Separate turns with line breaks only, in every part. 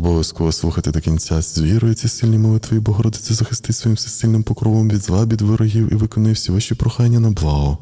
Обов'язково слухати до кінця з ці сильні молитви, і Богородице захисти своїм всесильним покровом від зла від ворогів і виконай всі ваші прохання на благо.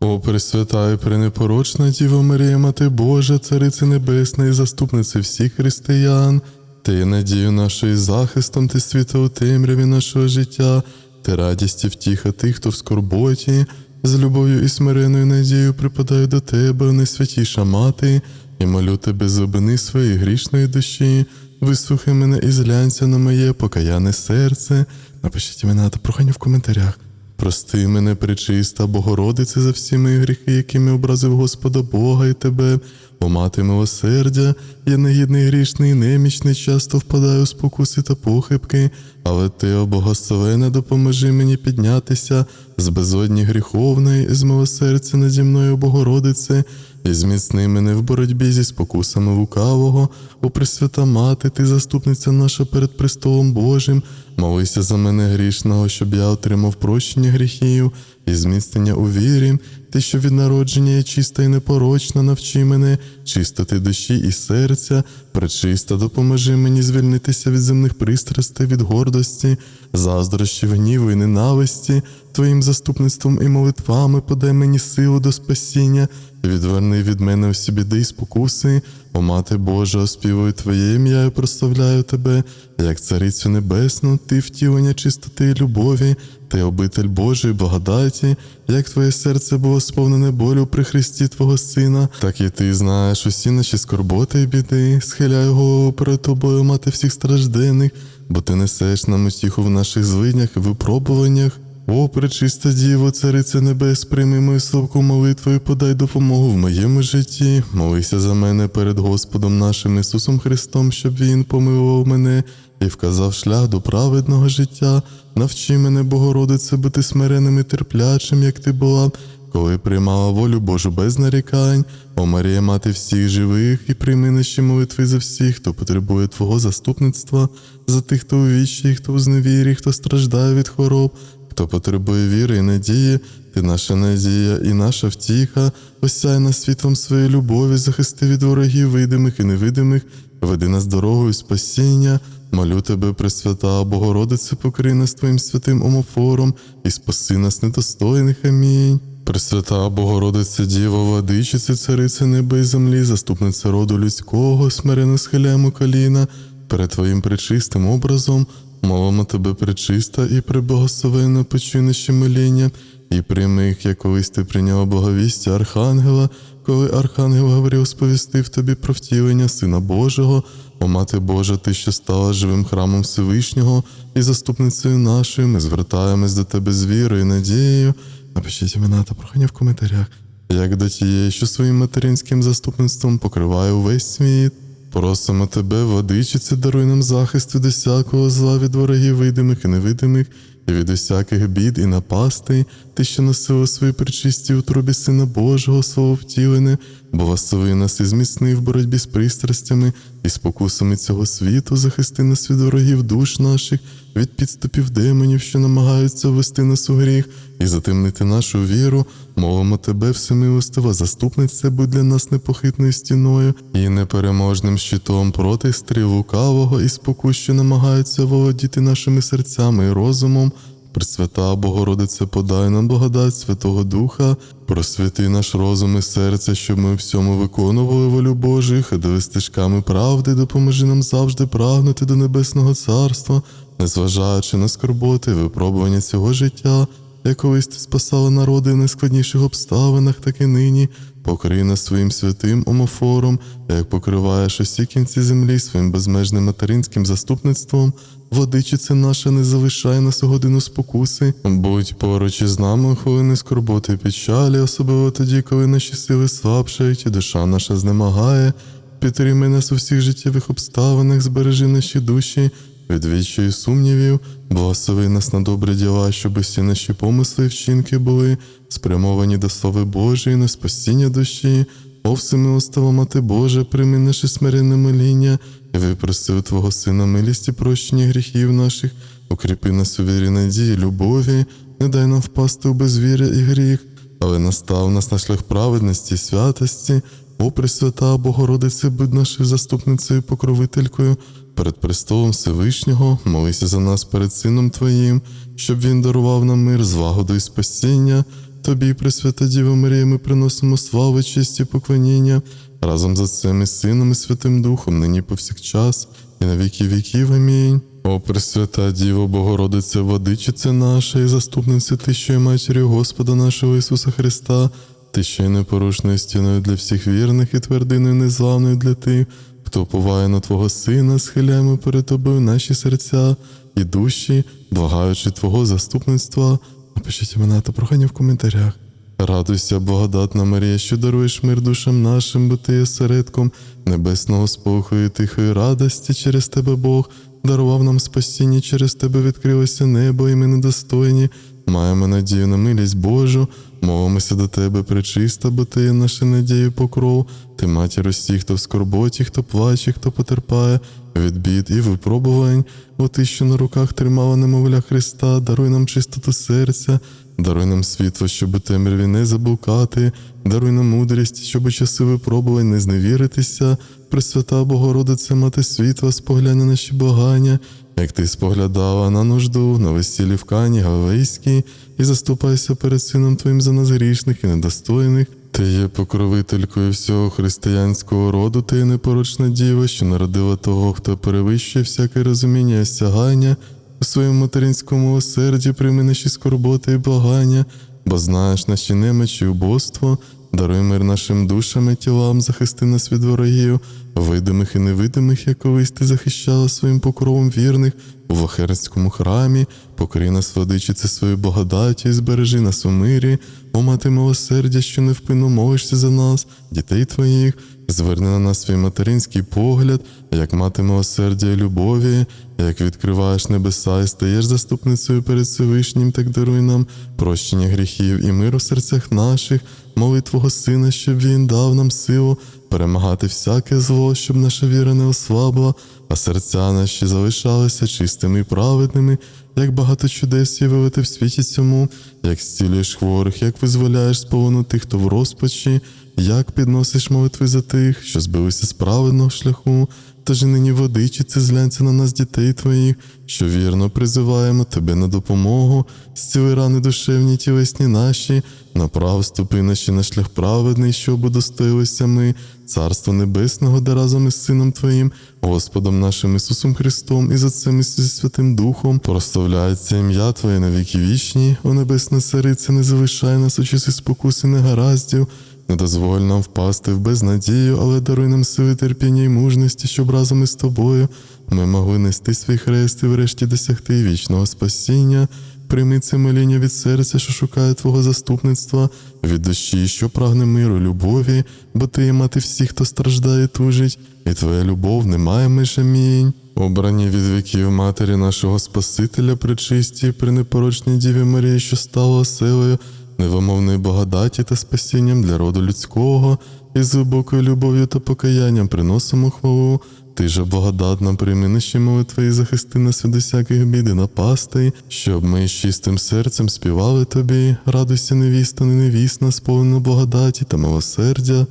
О, Пресвята і пренепорочна Діва Марія, Мати Божа, Царице Небесна і заступнице всіх християн, ти є надію нашої захистом, ти світло у темряві нашого життя, ти радість і втіха тих, хто в скорботі, з любов'ю і смиреною надією припадаю до тебе, найсвятіша мати, і молю тебе зубини своєї грішної душі, вислухай мене і злянься на моє покаяне серце. Напишіть імена та прохання в коментарях. Прости мене, пречиста, Богородице, за всі мої гріхи, якими образив Господа Бога і тебе, о мати милосердя, я негідний грішний, немічний, часто впадаю у спокуси та похибки, але ти, о Богословена, допоможи мені піднятися з безодні гріховної, з милосердя наді мною, Богородице, і зміцни мене в боротьбі зі спокусами лукавого, о Пресвята Мати, ти заступниця наша перед престолом Божим, молися за мене грішного, щоб я отримав прощення гріхів і зміцнення у вірі, ти, що від народження є чиста і непорочна, навчи мене, чистоти душі і серця, пречиста, допоможи мені звільнитися від земних пристрастей, від гордості, заздрощів, гніву і ненависті, твоїм заступництвом і молитвами подай мені силу до спасіння, відверни від мене усі біди і спокуси, о мати Божа, оспівую Твоє ім'я і прославляю Тебе, як царицю небесну, ти втілення чистоти і любові, ти обитель Божої благодаті, як твоє серце було сповнене болю при Христі Твого Сина, так і ти знаєш усі наші скорботи і біди, схиляю голову перед тобою, мати всіх страждених, бо ти несеш нам утіху в наших злиднях і випробуваннях. О, пречиста Діво, Цариця Небес, прийми мою славку молитву і подай допомогу в моєму житті. Молися за мене перед Господом нашим Ісусом Христом, щоб Він помилував мене і вказав шлях до праведного життя. Навчи мене, Богородице, бути смиренним і терплячим, як ти була, коли приймала волю Божу без нарікань. О Марія, мати всіх живих, і прийми наші молитви за всіх, хто потребує Твого заступництва, за тих, хто у вічі, хто у зневірі, хто страждає від хвороб, хто потребує віри і надії, ти наша надія і наша втіха, осяй нас світлом своєї любові, захисти від ворогів, видимих і невидимих, веди нас дорогою спасіння. Молю тебе, Пресвята, Богородице, покрий нас Твоїм святим омофором і спаси нас недостойних. Амінь. Пресвята Богородице, Діво, владичице, царице неба і землі, заступниця роду людського, смирено схиляємо коліна перед Твоїм пречистим образом, молимо тебе, пречиста і приблагословенна почуй наші моління, і прийми їх, як колись ти прийняла благовістя Архангела, коли Архангел Гавріл сповістив тобі про втілення Сина Божого, о Мати Божа, ти, що стала живим храмом Всевишнього і заступницею нашою, ми звертаємось до тебе з вірою і надією. Напишіть імена та прохання в коментарях, як до тієї, що своїм материнським заступництвом покриває увесь світ. Просимо тебе, водичице, даруй нам захист від усякого зла від ворогів видимих і невидимих, і від усяких бід і напастей, ти, що носила свої причисті у трубі Сина Божого, Слово втілене, благослови нас і зміцни в боротьбі з пристрастями і спокусами цього світу, захисти нас від ворогів душ наших, від підступів демонів, що намагаються ввести нас у гріх, і затемнити нашу віру, молимо тебе, всемилостива, заступниця, будь для нас непохитною стіною і непереможним щитом проти стріл лукавого і спокус, що намагаються володіти нашими серцями і розумом. Пресвята Богородице, подай нам благодать Святого Духа, просвяти наш розум і серце, щоб ми всьому виконували волю Божу, ходили стежками правди, допоможи нам завжди прагнути до Небесного Царства, незважаючи на скорботи, випробування цього життя, як колись ти спасала народи в найскладніших обставинах, так і нині. Покрий нас своїм святим омофором, як покриваєш усі кінці землі своїм безмежним материнським заступництвом. Владичице наша, не залишай нас у годину спокуси, будь поруч із нами хвилини скорботи печалі, особливо тоді, коли наші сили слабшають і душа наша знемагає. Підтримай нас у всіх життєвих обставинах, збережи наші душі від відчаю і сумнівів, благослови нас на добрі діла, щоб усі наші помисли і вчинки були спрямовані до слави Божої, на спасіння душі. О всемилостива Мати Божа, прийми наше смиренне моління і випроси у Твого Сина милість і прощення гріхів наших, укріпи нас у вірі надії, любові, не дай нам впасти у безвір'я і гріх, але настав нас на шлях праведності святості. О Пресвята Богородице, будь нашою заступницею, покровителькою, перед престолом Всевишнього, молися за нас перед Сином Твоїм, щоб Він дарував нам мир, злагоду і спасіння. Тобі, Пресвята Діво Марія, ми приносимо славу, честь і поклоніння разом з Отцем і Сином і Святим Духом, нині повсякчас і на віки віків. Амінь. О, Пресвята Діво, Богородице, Владичице наша і заступниця Ти, що є матір'ю Господа нашого Ісуса Христа, Ти, що є непорушною стіною для всіх вірних і твердиною незламною для тих, хто поває на Твого Сина, схиляємо перед Тобою наші серця і душі, благаючи Твого заступництва. Напишіть імена та прохання в коментарях. Радуйся, благодатна Марія, що даруєш мир душам нашим, бо ти є середком небесного спокою, і тихої радості через тебе Бог дарував нам спасіння, через тебе відкрилося небо, і ми недостойні. Маємо надію на милість Божу, мовимося до тебе, пречиста, бо ти є наша надія покров. Ти матір усіх, хто в скорботі, хто плаче, хто потерпає від бід і випробувань. О ти, що на руках тримала немовля Христа, даруй нам чистоту серця, даруй нам світло, щоб у темряві не заблукати, даруй нам мудрість, щоб у часи випробувань не зневіритися. Пресвята Богородице, мати світла, споглянь на наші благання, як ти споглядала на нужду, на весіллі в Кані Галилейській, і заступайся перед сином Твоїм за нас грішних і недостойних. Ти є покровителькою всього християнського роду, ти є непорочна діва, що народила того, хто перевищує всяке розуміння і осягання. У своєму материнському осерді прийми наші скорботи і благання, бо знаєш наші немочі і убоство, даруй мир нашим душам і тілам, захисти нас від ворогів, видимих і невидимих, як колись ти захищала своїм покровом вірних у Вахерському храмі, покрий нас, владичице, свою благодаті, і збережи нас у мирі, о мати милосердя, що невпинно молишся за нас, дітей твоїх, зверни на нас свій материнський погляд, як мати милосердя і любові, як відкриваєш небеса і стаєш заступницею перед Всевишнім, так даруй нам прощення гріхів і мир у серцях наших, моли Твого Сина, щоб Він дав нам силу перемагати всяке зло, щоб наша віра не ослабла, а серця наші залишалися чистими і праведними, як багато чудес є вилити в світі цьому, як зцілюєш хворих, як визволяєш з полону тих, хто в розпачі, як підносиш молитви за тих, що збилися з праведного шляху, тож і нині водичиці зглянься на нас, дітей твоїх, що вірно призиваємо тебе на допомогу, зціли рани душевні тілесні наші, направ ступи наші на шлях праведний, щоб удостоїлися ми, Царство Небесного, де разом із Сином Твоїм, Господом нашим Ісусом Христом і за Отцем і Святим Духом, прославляється ім'я Твоє на віки вічні, о Небесна Царице, не залишай нас у часи спокуси негараздів, не дозволь нам впасти в безнадію, але даруй нам сили терпіння і мужності, щоб разом із тобою ми могли нести свій хрест і врешті досягти вічного спасіння. Прийми це моління від серця, що шукає Твого заступництва, від душі, що прагне миру, любові, бо ти є мати всіх, хто страждає, тужить, і твоя любов не має меж амінь. Обрані від віків матері нашого Спасителя, пречисті, пренепорочній Діві Марії, що стала оселею, невимовної благодаті та спасінням для роду людського, і з глибокою любов'ю та покаянням приносимо хвалу. Ти же благодатна прийми наші молитви і захисти нас від усяких бід і напастей, щоб ми з чистим серцем співали тобі, радуйся невіста, не невісна, сповнена благодаті та милосердя.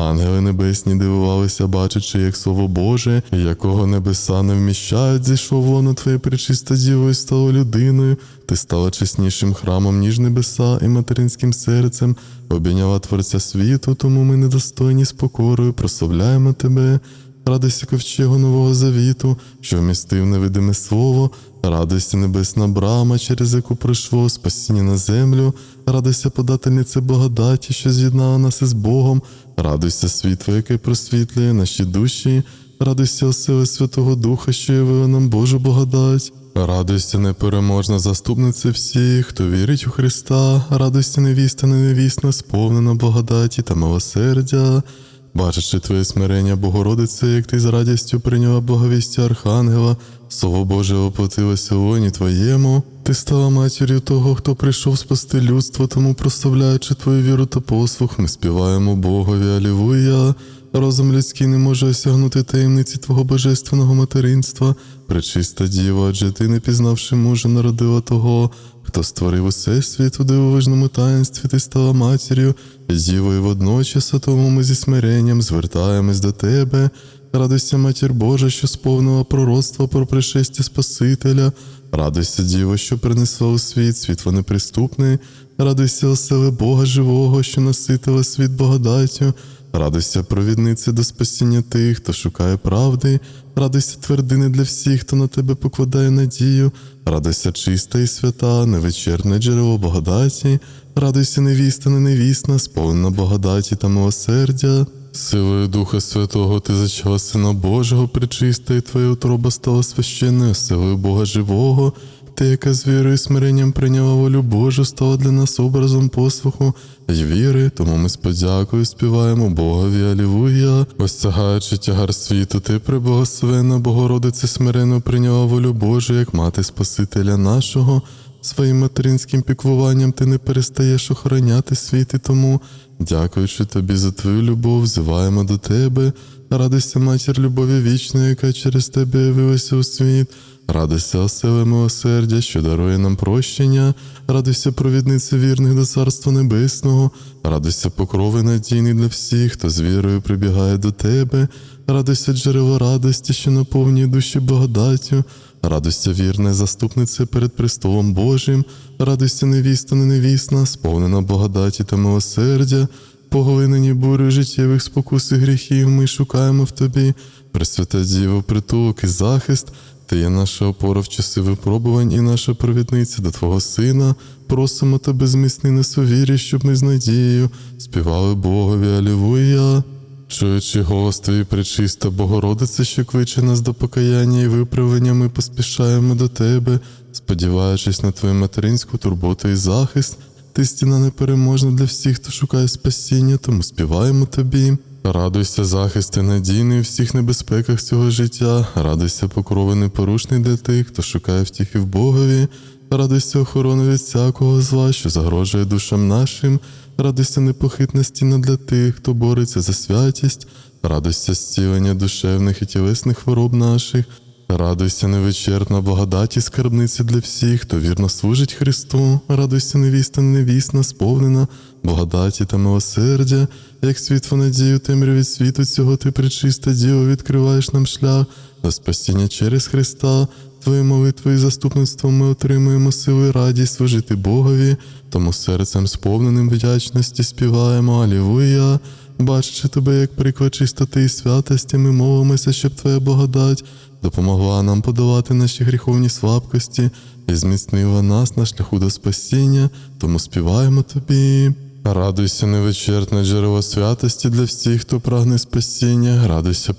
Ангели небесні дивувалися, бачачи, як слово Боже, якого небеса не вміщають, зійшов воно твоє пречиста діво і стало людиною. Ти стала чеснішим храмом, ніж небеса, і материнським серцем, обійняла Творця світу, тому ми недостойні з покорою, прославляємо тебе. Радуйся ковчегу нового завіту, що вмістив невидиме слово, радуйся небесна брама, через яку пройшло спасіння на землю, радуйся подательнице благодаті, що з'єднала нас із Богом, радуйся світло, яке просвітлює наші душі, радуйся осили Святого Духа, що явила нам Божу благодать. Радуйся, непереможна заступниця всіх, хто вірить у Христа, радуйся невіста, невісна, сповнена благодаті та милосердя. Бачачи твоє смирення, Богородице, як ти з радістю прийняла благовістя Архангела, Слово Боже оплатилося лоні твоєму, ти стала матір'ю того, хто прийшов спасти людство, тому прославляючи твою віру та послух, ми співаємо Богові, Алілуя. Розум людський не може осягнути таємниці Твого божественного материнства, пречиста діва, адже ти, не пізнавши мужа, народила того, хто створив усе світ у дивовижному таїнстві, ти стала матір'ю, і дівою водночас, тому ми зі смиренням звертаємось до тебе. Радуйся, матір Божа, що сповнила пророцтво про пришестя Спасителя. Радуйся, Діво, що принесла у світ світло неприступне. Радуйся, оселе Бога живого, що наситила світ благодаттю. Радуйся, провіднице до спасіння тих, хто шукає правди. Радуйся, твердини для всіх, хто на тебе покладає надію. Радуйся, чиста і свята, невичерпне джерело благодаті. Радуйся, невіста, не невісна, сповнена благодаті та милосердя. Силою Духа Святого ти зачала Сина Божого, причиста, і твоя утроба стала священною, силою Бога живого. Ти, яка з вірою і смиренням прийняла волю Божу, стала для нас образом послуху й віри, тому ми з подякою співаємо Богові Алілуя. Осягаючи тягар світу, ти преблагословенна Богородице смиренно прийняла волю Божу, як мати Спасителя нашого. Своїм материнським піклуванням ти не перестаєш охороняти світ і тому, дякуючи тобі за твою любов, взиваємо до тебе. Радуйся, матір любові вічної, яка через тебе явилася у світ. Радуйся, оселе милосердя, що дарує нам прощення, радуйся, провідниця вірних до Царства Небесного, радуйся, покрови надійний для всіх, хто з вірою прибігає до тебе, радуйся, джерело радості, що наповнює душі благодаттю, радуйся, вірне заступнице перед престолом Божим, радуйся, невіста, не невісна, сповнена благодаті та милосердя. Поглинені бурю життєвих спокус і гріхів, ми шукаємо в тобі, Пресвята Діво, притулок і захист. Ти є наша опора в часи випробувань і наша провідниця до Твого Сина. Просимо тебе зміцни нас у щоб ми з надією співали Богові Алілуя. Чуючи голос Твій, пречиста Богородице, що кличе нас до покаяння і виправлення, ми поспішаємо до Тебе, сподіваючись на Твою материнську турботу і захист. Ти стіна непереможна для всіх, хто шукає спасіння, тому співаємо тобі. Радуйся, захист і надійний у всіх небезпеках цього життя, радуйся, покрови непорушний для тих, хто шукає втіхи в Богові, радуйся охорони від всякого зла, що загрожує душам нашим, радуйся непохитна стіна для тих, хто бореться за святість, радуйся зцілення душевних і тілесних хвороб наших. Радуйся, невичерпна благодаті скарбниці для всіх, хто вірно служить Христу, радуйся, невіста, невісна, сповнена, благодаті та милосердя, як світло надію темряві світу цього ти причиста діло відкриваєш нам шлях до спасіння через Христа. Твою молитву і заступництво ми отримуємо силу і радість служити Богові, тому серцем сповненим вдячності співаємо Алілуя. Бачачи тебе як приклад чистоти і святості, ми молимося, щоб Твоя благодать допомогла нам подолати наші гріховні слабкості і зміцнила нас на шляху до спасіння, тому співаємо тобі. Радуйся, невичерпне джерело святості для всіх, хто прагне спасіння, радуйся,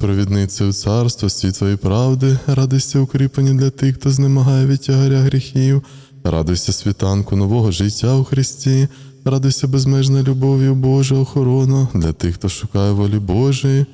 царство світла і правди, радуйся укріплення для тих, хто знемагає від тягаря гріхів, радуйся світанку нового життя у Христі, радуйся безмежна любов'ю Божа охорона для тих, хто шукає волі Божої.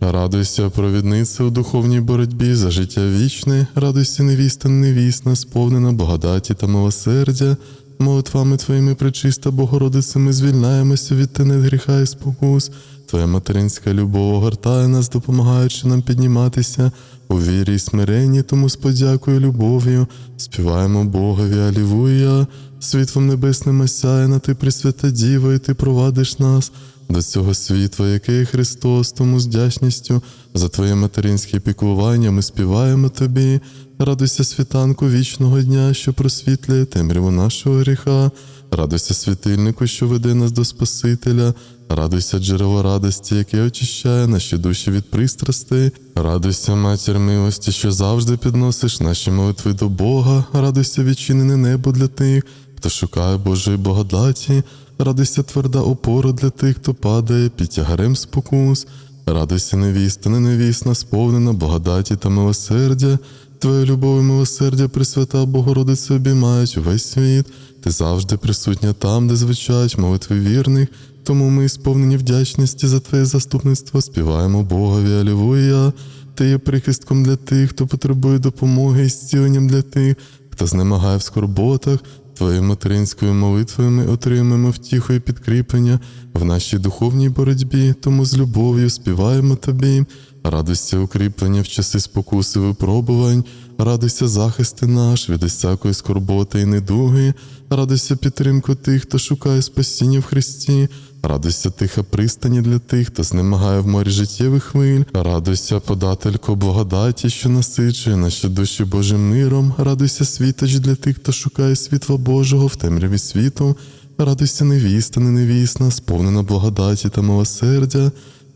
Радуйся, провідниця у духовній боротьбі за життя вічне, радуйся, невіста, невісна, сповнена благодаті та милосердя. Молитвами Твоїми причиста Богородице, ми звільнаємося від тенет гріха і спокус. Твоя материнська любов огортає нас, допомагаючи нам підніматися у вірі і смиренні, тому з подякою любов'ю співаємо Богові Алілуя. Світлом небесним осяє на ти, Пресвята Діва, і ти провадиш нас до цього світла, яке є Христос, тому з вдячністю за Твоє материнське піклування ми співаємо Тобі. Радуйся світанку вічного дня, що просвітлює темряву нашого гріха. Радуйся світильнику, що веде нас до Спасителя. Радуйся джерело радості, яке очищає наші душі від пристрастей. Радуйся, матір милості, що завжди підносиш наші молитви до Бога. Радуйся, відчинене небо для тих, хто шукає Божої благодаті. Радуйся, тверда опора для тих, хто падає під тягарем спокус. Радуйся, невіста, не невісна, сповнена благодаті та милосердя. Твоя любов і милосердя, Пресвята Богородиця обіймають увесь світ. Ти завжди присутня там, де звучать молитви вірних. Тому ми, сповнені вдячності за Твоє заступництво, співаємо Богові Алілуя. Ти є прихистком для тих, хто потребує допомоги і зціленням для тих, хто знемагає в скорботах. Твоєю материнською молитвою ми отримаємо втіху і підкріплення в нашій духовній боротьбі, тому з любов'ю співаємо тобі. Радуйся укріплення в часи спокуси випробувань, радуйся захисти наш від усякої скорботи і недуги, радуйся підтримку тих, хто шукає спасіння в Христі. Радуйся тиха пристані для тих, хто знемагає в морі життєвих хвиль. Радуйся, подателько благодаті, що насичує наші душі Божим миром. Радуйся, світоч для тих, хто шукає світла Божого в темряві світу. Радуйся, невіста, не невісна, сповнена благодаті та милосердя.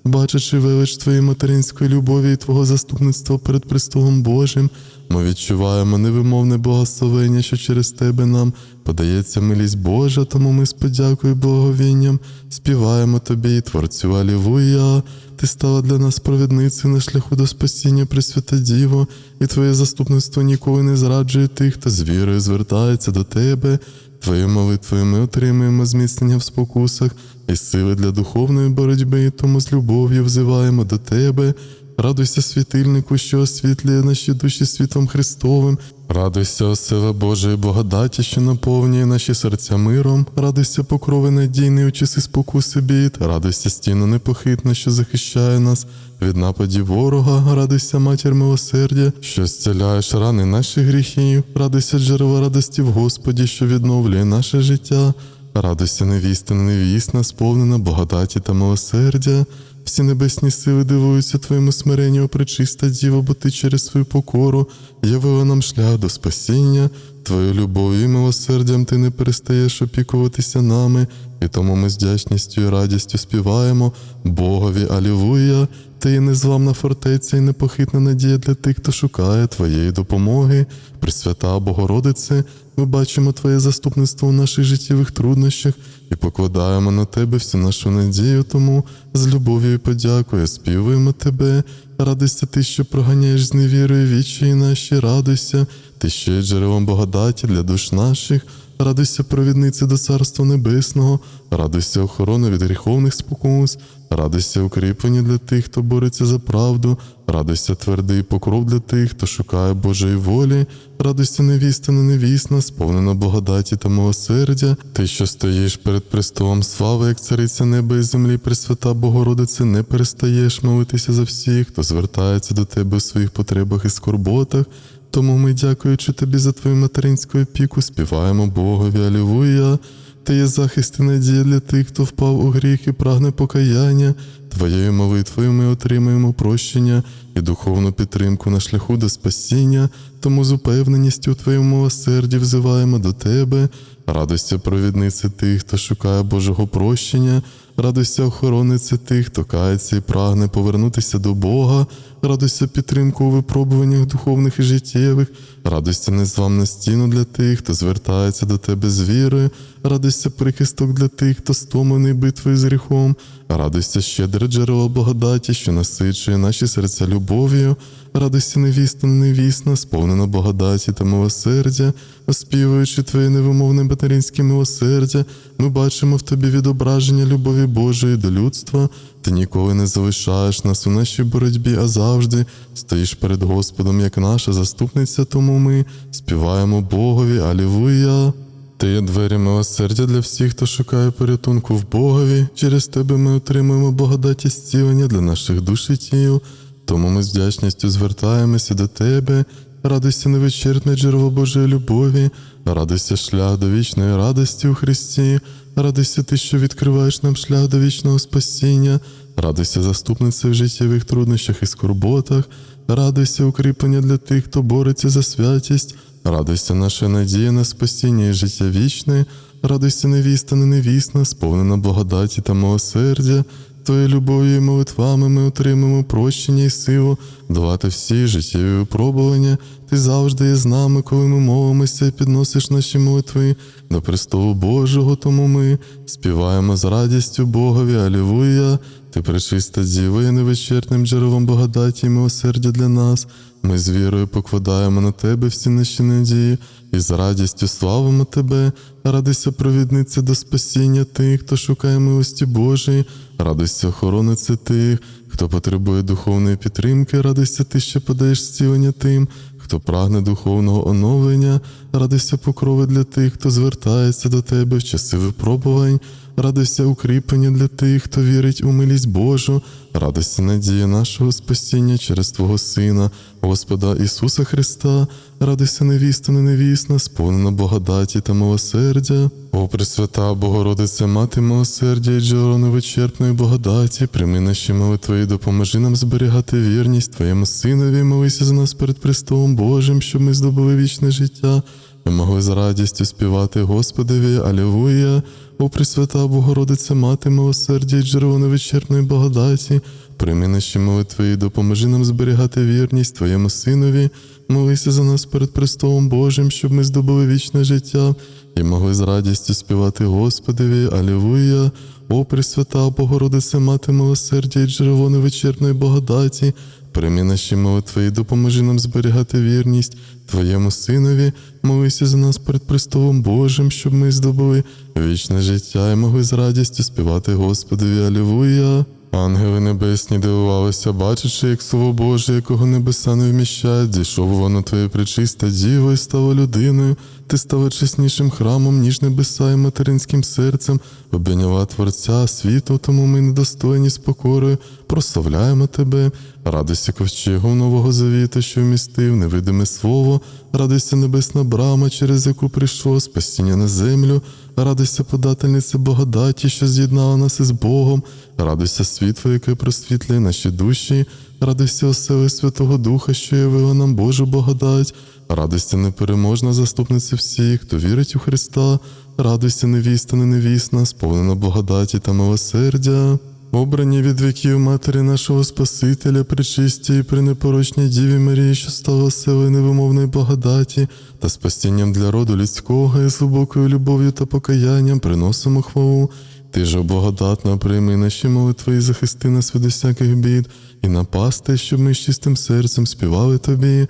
Бачачи велич твоєї материнської любові і Твого заступництва перед престолом Божим, ми відчуваємо невимовне благословення, що через тебе нам подається милість Божа, тому ми з подякою і благовінням співаємо тобі і Творцю Алілуя. Ти стала для нас провідницею на шляху до спасіння, Пресвята Діво, і Твоє заступництво ніколи не зраджує тих, хто з вірою звертається до тебе. Твоєю молитвою ми отримуємо зміцнення в спокусах і сили для духовної боротьби, тому з любов'ю взиваємо до Тебе. Радуйся, світильнику, що освітлює наші душі світлом Христовим. Радуйся, осила Божої благодаті, що наповнює наші серця миром. Радуйся, покрови надійний у часи спокуси бід. Радуйся, стіну непохитна, що захищає нас від нападів ворога. Радуйся, матір милосердя, що зціляєш рани наших гріхів. Радуйся, джерело радості в Господі, що відновлює наше життя. Радуйся, невіста, невісна, сповнена благодаті та милосердя. Всі небесні сили дивуються твоєму смиренню, о пречиста діва, бо ти через свою покору явила нам шлях до спасіння. Твою любов'ю і милосердям ти не перестаєш опікуватися нами, і тому ми з вдячністю і радістю співаємо Богові Алілуя. Ти є незламна фортеця і непохитна надія для тих, хто шукає Твоєї допомоги. Пресвята Богородице, ми бачимо Твоє заступництво у наших життєвих труднощах і покладаємо на Тебе всю нашу надію, тому з любов'ю і подякою співаємо Тебе. Радуйся ти, що проганяєш з невірою вічі наші, радуйся, ти що є джерелом благодаті для душ наших. Радуйся, провідниці до Царства Небесного, радуйся охорони від гріховних спокус, радуйся укріплення для тих, хто бореться за правду, радуйся твердий покров для тих, хто шукає Божої волі, радуйся невіста, не невісна, сповнена благодаті та милосердя, ти, що стоїш перед престолом слави, як цариця неба і землі, Пресвята Богородице, не перестаєш молитися за всіх, хто звертається до тебе у своїх потребах і скорботах. Тому ми, дякуючи тобі за твою материнську опіку, співаємо Богові Алілуя. Ти є захист і надія для тих, хто впав у гріх і прагне покаяння. Твоєю молитвою ми отримаємо прощення і духовну підтримку на шляху до спасіння, тому з упевненістю у твоєму милосерді взиваємо до тебе. Радуйся, провідниці тих, хто шукає Божого прощення, радуйся, охорониці тих, хто кається і прагне повернутися до Бога, радуйся підтримку у випробуваннях духовних і життєвих, радуйся незламна стіну для тих, хто звертається до тебе з вірою, радуйся прихисток для тих, хто стомлений битвою з гріхом, радуйся щедре джерело благодаті, що насичує наші серця любов'ю, радуйся невіста, невісна, сповнена благодаті та милосердя, оспівуючи твоє невимовне материнське милосердя, ми бачимо в тобі відображення любові Божої до людства. Ти ніколи не залишаєш нас у нашій боротьбі, а завжди стоїш перед Господом як наша заступниця, тому ми співаємо Богові, Алілуя. Ти є двері милосердя для всіх, хто шукає порятунку в Богові. Через тебе ми отримуємо благодаті зцілення для наших душ і тіл. Тому ми з вдячністю звертаємося до тебе. Радуйся невичерпне джерело Божої любові, радуйся шлях до вічної радості у Христі, радуйся ти, що відкриваєш нам шлях до вічного спасіння, радуйся заступниця в життєвих труднощах і скорботах, радуйся укріплення для тих, хто бореться за святість, радуйся наша надія на спасіння і життя вічне, радуйся невіста, не невісна, сповнена благодаті та милосердя. Твоєю любов'ю і молитвами ми отримаємо прощення і силу, давати всі життєві випробування. Ти завжди є з нами, коли ми молимося і підносиш наші молитви до престолу Божого, тому ми співаємо з радістю Богові, Алілуя. Ти пречиста діва є невичерпним джерелом благодаті і милосердя для нас. Ми з вірою покладаємо на тебе всі наші надії і з радістю славимо тебе. Радуйся, провідниця до спасіння тих, хто шукає милості Божої, радуйся, охорониця тих, хто потребує духовної підтримки, радуйся ти, що подаєш зцілення тим, хто прагне духовного оновлення, радуйся покрови для тих, хто звертається до тебе в часи випробувань, радуйся укріплення для тих, хто вірить у милість Божу, радуйся надія нашого спасіння через Твого Сина, Господа Ісуса Христа, радуйся невіста, невісна, сповнена благодаті та милосердя. О Пресвята Богородице, Мати милосердя і джерело невичерпної благодаті, прийми наші молитви допоможи нам зберігати вірність Твоєму Синові, молися за нас перед Престолом Божим, щоб ми здобули вічне життя. Ми могли з радістю співати Господеві, Алілуя, о Пресвята Богородице, Мати милосердя і джерело невичерпної благодаті, прийми наші молитви і допоможи нам зберігати вірність Твоєму Синові, молися за нас перед Престолом Божим, щоб ми здобули вічне життя. І могли з радістю співати Господеві, Алілуя, о Пресвята Богородице, Мати милосердя і джерело невичерпної благодаті, прийми наші молитви і допоможи нам зберігати вірність Твоєму Синові, молися за нас перед Престолом Божим, щоб ми здобули вічне життя і могли з радістю співати Господові Алілуя. Ангели небесні дивувалися, бачачи, як слово Боже, якого небеса не вміщають, дійшов воно Твоє пречиста діво і стало людиною. Ти стала чеснішим храмом, ніж небеса і материнським серцем, обійняла Творця світу, тому ми недостойні з покорою, прославляємо тебе. Радуйся ковчегом нового завіту, що вмістив невидиме слово, радуйся небесна брама, через яку прийшло спасіння на землю, радуйся подательниця благодаті, що з'єднала нас із Богом, радуйся світло, яке просвітлює наші душі, радуйся осели Святого Духа, що явила нам Божу благодать. Радуйся непереможна заступниця всіх, хто вірить у Христа, радуйся невіста, не невісна, сповнена благодаті та милосердя. Обрані від віків матері нашого Спасителя, причисті і пренепорочній Діві Марії, що стала оселою невимовної благодаті та спасінням для роду людського і з глибокою любов'ю та покаянням приносимо хвалу. Ти ж благодатна, прийми наші молитви і захисти нас від усяких бід, і напасти, щоб ми з чистим серцем співали тобі.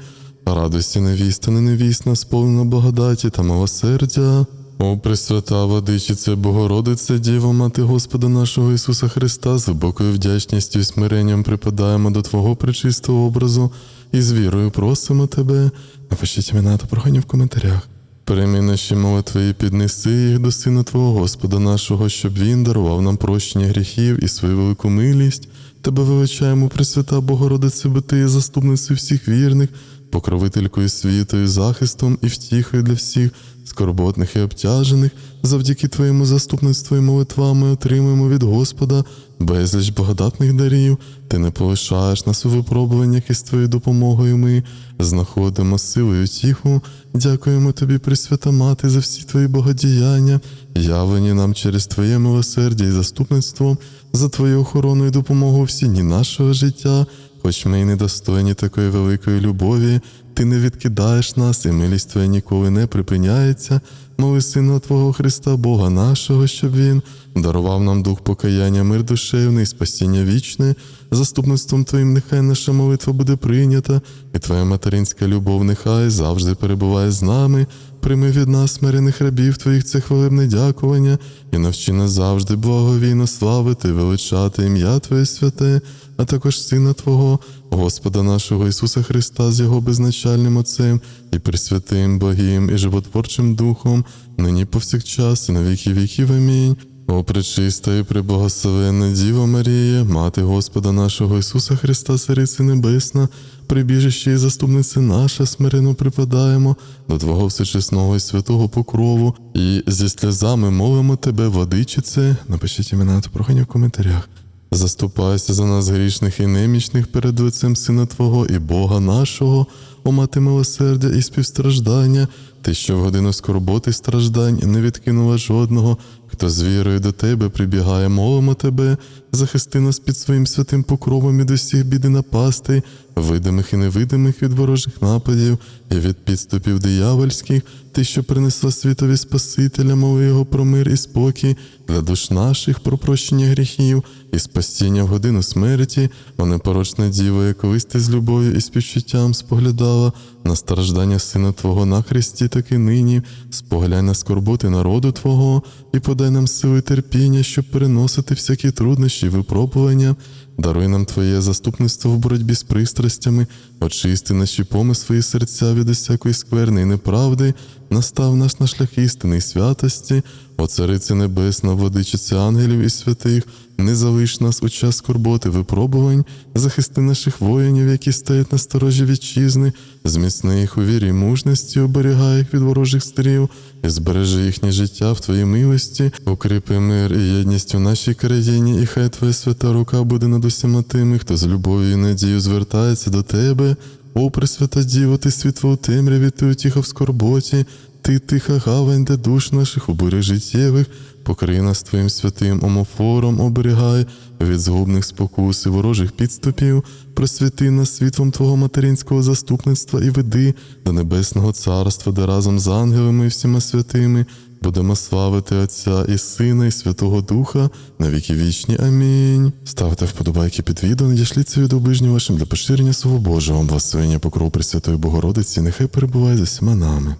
Радуйся, невіста, не невісна, сповнена благодаті та милосердя. О, Пресвята Владичице, Богородице, Діво, Мати Господа нашого Ісуса Христа, з глибокою вдячністю і смиренням припадаємо до Твого пречистого образу і з вірою просимо Тебе. Напишіть імена та прохання в коментарях. Прийми наші молитви і піднеси їх до Сина Твого Господа нашого, щоб Він дарував нам прощення гріхів і свою велику милість. Тебе величаємо, Пресвята Богородице, бо Ти є заступницею всіх вірних, покровителькою світу, і захистом і втіхою для всіх скорботних і обтяжених, завдяки Твоєму заступництву і молитвами отримуємо від Господа безліч благодатних дарів. Ти не полишаєш нас у випробуваннях і з Твоєю допомогою ми знаходимо силу і утіху. Дякуємо Тобі, Пресвята Мати, за всі Твої богодіяння, явлені нам через Твоє милосердя і заступництво, за Твою охорону і допомогу всі дні нашого життя. Хоч ми й недостойні такої великої любові, ти не відкидаєш нас, і милість Твоя ніколи не припиняється. Моли Сина Твого Христа, Бога нашого, щоб Він дарував нам дух покаяння, мир душевний, спасіння вічне. Заступництвом Твоїм нехай наша молитва буде прийнята, і Твоя материнська любов нехай завжди перебуває з нами. Прийми від нас смирених рабів Твоїх це хвалебне дякування, і навчи нас завжди благовійно славити, величати ім'я Твоє святе, а також Сина Твого, Господа нашого Ісуса Христа з Його безначальним Отцем і Пресвятим, Богім і животворчим Духом, нині повсякчас і на віки віків. Амінь. О, пречиста і преблагословенна Діва Марія, Мати Господа нашого Ісуса Христа, Царице Небесна, прибіжище і заступниця наша, смирено припадаємо до Твого всечесного і святого покрову, і зі сльозами мовимо Тебе, владичице. Напишіть імена та прохання в коментарях. Заступайся за нас грішних і немічних перед лицем Сина Твого і Бога нашого, о мати милосердя і співстраждання, ти, що в годину скорботи страждань не відкинула жодного, хто з вірою до тебе прибігає, молимо тебе, захисти нас під своїм святим покровом від усіх бід і напастей, видимих і невидимих від ворожих нападів і від підступів диявольських, ти, що принесла світові Спасителя, мови його про мир і спокій, для душ наших, про прощення гріхів і спасіння в годину смерті, о непорочна діва, як колись ти з любов'ю і співчуттям споглядала на страждання Сина Твого на Христі, так і нині, споглянь на скорботи народу Твого, і подай нам сили терпіння, щоб переносити всякі труднощі і випробування. Даруй нам Твоє заступництво в боротьбі з пристрастями, очисти наші помисли і серця від усякої скверни і неправди, настав нас на шлях істини і святості, о Цариця Небесна, водичиця ангелів і святих, не залиш нас у час скорботи випробувань, захисти наших воїнів, які стоять на сторожі вітчизни, зміцни їх у вірі й мужності, оберігай їх від ворожих стріл, і збережи їхнє життя в Твоїй милості, укріпи мир і єдність у нашій країні, і хай Твоя свята рука буде над усіма тими, хто з любов'ю і надією звертається до Тебе. О, Пресвята Діво, ти світло у темряві, ти утіха в скорботі, ти тиха гавань, де душ наших у життєвих, покрий нас твоїм святим омофором, оберігай від згубних спокус і ворожих підступів, просвіти нас світлом Твого материнського заступництва і веди до небесного царства, де разом з ангелами і всіма святими будемо славити Отця і Сина, і Святого Духа на віки вічні. Амінь. Ставте вподобайки під відео, надішліться від оближнім вашим для поширення свого Божого благословення покров Пресвятої Богородиці, нехай перебуває за всіма нами.